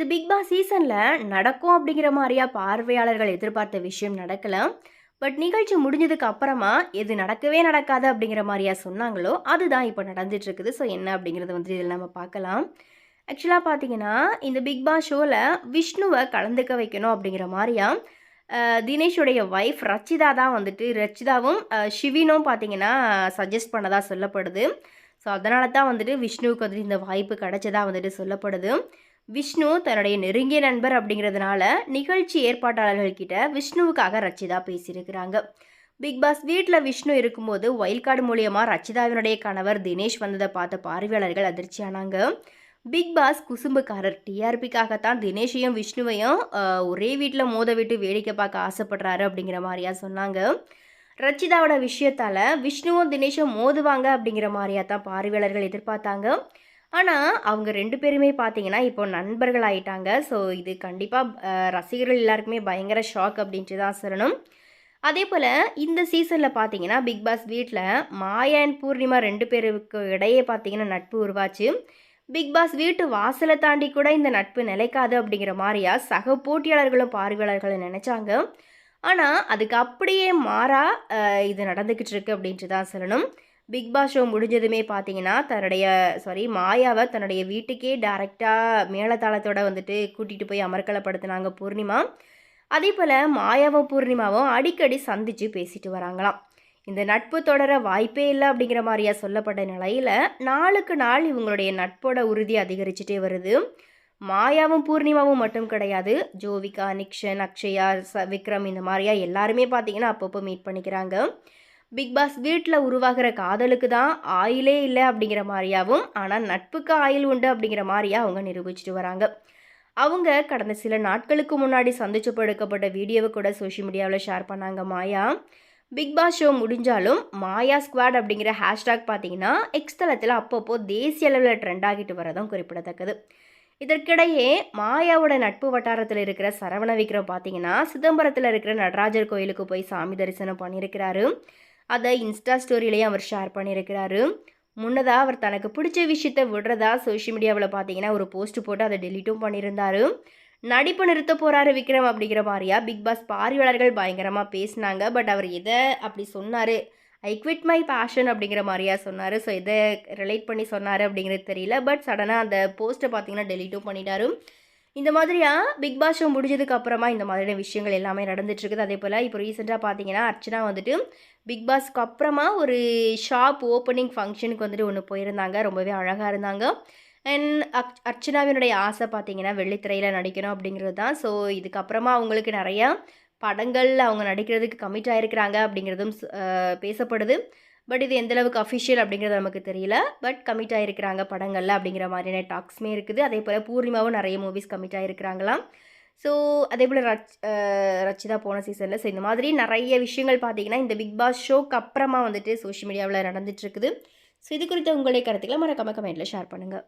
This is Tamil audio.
இது பிக் பாஸ் சீசனில் நடக்கும் அப்படிங்கிற மாதிரியா பார்வையாளர்கள் எதிர்பார்த்த விஷயம் நடக்கலாம் பட் நிகழ்ச்சி முடிஞ்சதுக்கு அப்புறமா எது நடக்கவே நடக்காது அப்படிங்கிற மாதிரியா சொன்னாங்களோ அதுதான் இப்போ நடந்துட்டு இருக்குது ஸோ என்ன அப்படிங்கிறத வந்து இதில் நம்ம பார்க்கலாம். ஆக்சுவலாக பார்த்தீங்கன்னா இந்த பிக் பாஸ் ஷோவில் விஷ்ணுவை கலந்துக்க வைக்கணும் அப்படிங்கிற மாதிரியா தினேஷுடைய ஒய்ஃப் ரச்சிதா தான் வந்துட்டு ரச்சிதாவும் ஷிவினும் பார்த்தீங்கன்னா சஜஸ்ட் பண்ணதாக சொல்லப்படுது. ஸோ அதனால தான் வந்துட்டு விஷ்ணுவுக்கு வந்துட்டு இந்த வாய்ப்பு கிடச்சதாக வந்துட்டு சொல்லப்படுது. விஷ்ணு தன்னுடைய நெருங்கிய நண்பர் அப்படிங்கிறதுனால நிகழ்ச்சி ஏற்பாட்டாளர்கள்கிட்ட விஷ்ணுவுக்காக ரச்சிதா பேசியிருக்கிறாங்க. பிக் பாஸ் வீட்டில் விஷ்ணு இருக்கும்போது ஒயில் கார்டு மூலியமாக ரச்சிதாவினுடைய கணவர் தினேஷ் வந்ததை பார்த்த பார்வையாளர்கள் அதிர்ச்சியானாங்க பிக் பாஸ் குசும்புக்காரர் டிஆர்பிக்காகத்தான் தினேஷையும் விஷ்ணுவையும் ஒரே வீட்டில் மோத விட்டு வேடிக்கை பார்க்க ஆசைப்படுறாரு அப்படிங்கிற மாதிரியா சொன்னாங்க. ரச்சிதாவோட விஷயத்தால் விஷ்ணுவும் தினேஷும் மோதுவாங்க அப்படிங்கிற மாதிரியா தான் பார்வையாளர்கள் எதிர்பார்த்தாங்க. ஆனால் அவங்க ரெண்டு பேருமே பார்த்தீங்கன்னா இப்போ நண்பர்கள் ஆயிட்டாங்க ஸோ இது கண்டிப்பாக ரசிகர்கள் எல்லாருக்குமே பயங்கர ஷாக் அப்படின்ட்டு தான் சொல்லணும். அதே போல் இந்த சீசனில் பார்த்தீங்கன்னா பிக் பாஸ் வீட்டில் மாயா அண்ட் பூர்ணிமா ரெண்டு பேருக்கு இடையே பார்த்தீங்கன்னா நட்பு உருவாச்சு. பிக் பாஸ் வீட்டு வாசலை தாண்டி கூட இந்த நட்பு நிலைக்காது அப்படிங்கிற மாதிரியா சக போட்டியாளர்களும் பார்வையாளர்களும் நினச்சாங்க. ஆனால் அதுக்கு அப்படியே மாறா இது நடந்துக்கிட்டு இருக்கு அப்படின்ட்டு தான் சொல்லணும். பிக் பாஸ் ஷோ முடிஞ்சதுமே பார்த்தீங்கன்னா தன்னுடைய சாரி மாயாவை தன்னுடைய வீட்டுக்கே டேரெக்டாக மேலதாளத்தோட வந்துட்டு கூட்டிகிட்டு போய் அமர்க்கலப்படுத்தினாங்க பூர்ணிமா. அதே போல் மாயாவும் பூர்ணிமாவும் அடிக்கடி சந்தித்து பேசிட்டு வராங்களாம். இந்த நட்பு தொடர வாய்ப்பே இல்லை அப்படிங்கிற மாதிரியா சொல்லப்பட்ட நிலையில் நாளுக்கு நாள் இவங்களுடைய நட்போட உறுதி அதிகரிச்சுட்டே வருது. மாயாவும் பூர்ணிமாவும் மட்டும் கிடையாது. ஜோவிகா நிக்ஷன் அக்ஷயா ச விக்ரம் இந்த மாதிரியா எல்லாருமே பார்த்தீங்கன்னா அப்பப்போ மீட் பண்ணிக்கிறாங்க. பிக் பாஸ் வீட்டில் உருவாகிற காதலுக்கு தான் ஆயிலே இல்லை அப்படிங்கிற மாதிரியாகவும் ஆனால் நட்புக்கு ஆயில் உண்டு அப்படிங்கிற மாதிரியா அவங்க நிரூபிச்சிட்டு வராங்க. அவங்க கடந்த சில நாட்களுக்கு முன்னாடி சந்திச்சு எடுக்கப்பட்ட வீடியோவை கூட சோஷியல் மீடியாவில் ஷேர் பண்ணாங்க. மாயா பிக் பாஸ் ஷோ முடிஞ்சாலும் மாயா ஸ்குவாட் அப்படிங்கிற ஹேஷ்டாக் பார்த்தீங்கன்னா எக்ஸ்தலத்தில் அப்பப்போ தேசிய அளவில் ட்ரெண்ட் ஆகிட்டு வரதும் குறிப்பிடத்தக்கது. இதற்கிடையே மாயாவோட நட்பு வட்டாரத்தில் இருக்கிற சரவண விக்ரம் பார்த்தீங்கன்னா சிதம்பரத்தில் இருக்கிற நடராஜர் கோயிலுக்கு போய் சாமி தரிசனம் பண்ணியிருக்கிறாரு. அதை இன்ஸ்டா ஸ்டோரியிலையும் அவர் ஷேர் பண்ணியிருக்கிறாரு. முன்னதாக அவர் தனக்கு பிடிச்ச விஷயத்த விடுறதா சோஷியல் மீடியாவில் பார்த்தீங்கன்னா ஒரு போஸ்ட் போட்டு அதை டெலிட்டும் பண்ணியிருந்தாரு. நடிப்பு நிறுத்த போகிறாரு விக்ரம் அப்படிங்கிற மாதிரியா? பிக் பாஸ் பார்வையாளர்கள் பயங்கரமாக பேசினாங்க. பட் அவர் எதை அப்படி சொன்னார்? ஐ குவிட் மை பேஷன் அப்படிங்கிற மாதிரியா சொன்னார். ஸோ இதை ரிலேட் பண்ணி சொன்னார் அப்படிங்கிறது தெரியல. பட் சடனாக அந்த போஸ்ட்டை பார்த்தீங்கன்னா டெலீட்டும் பண்ணிட்டாரு. இந்த மாதிரியாக பிக் பாஸ் ஷோ முடிஞ்சதுக்கு அப்புறமா இந்த மாதிரியான விஷயங்கள் எல்லாமே நடந்துட்டுருக்குது. அதே போல் இப்போ ரீசெண்டாக பார்த்தீங்கன்னா அர்ச்சனா வந்துட்டு பிக் பாஸ்க்கு அப்புறமா ஒரு ஷாப் ஓப்பனிங் ஃபங்க்ஷனுக்கு வந்துட்டு ஒன்று போயிருந்தாங்க. ரொம்பவே அழகாக இருந்தாங்க. அண்ட் அக் அர்ச்சனாவினுடைய ஆசை பார்த்தீங்கன்னா வெள்ளித்திரையில் நடிக்கணும் அப்படிங்கிறது தான். ஸோ இதுக்கப்புறமா அவங்களுக்கு நிறையா படங்களில் அவங்க நடிக்கிறதுக்கு கமிட் ஆகிருக்கிறாங்க அப்படிங்கிறதும் பேசப்படுது. பட் இது எந்தளவுக்கு அஃபிஷியல் அப்படிங்கிறது நமக்கு தெரியல. பட் கமிட் ஆகிருக்கிறாங்க படங்களில் அப்படிங்கிற மாதிரியான டாக்ஸுமே இருக்குது. அதே போல் பூர்ணிமாவும் நிறைய மூவிஸ் கமிட் ஆகிருக்கிறாங்களாம் ஸோ அதே போல் ரச் ரச்சிதா போன சீசனில் ஸோ இந்த மாதிரி நிறைய விஷயங்கள் பார்த்தீங்கன்னா இந்த பிக் பாஸ் ஷோக்கு அப்புறமா வந்துட்டு சோஷியல் மீடியாவில் நடந்துட்டு இருக்குது. ஸோ இது குறித்த உங்களுடைய கருத்துக்களை மறக்காம கமெண்ட்டில் ஷேர் பண்ணுங்கள்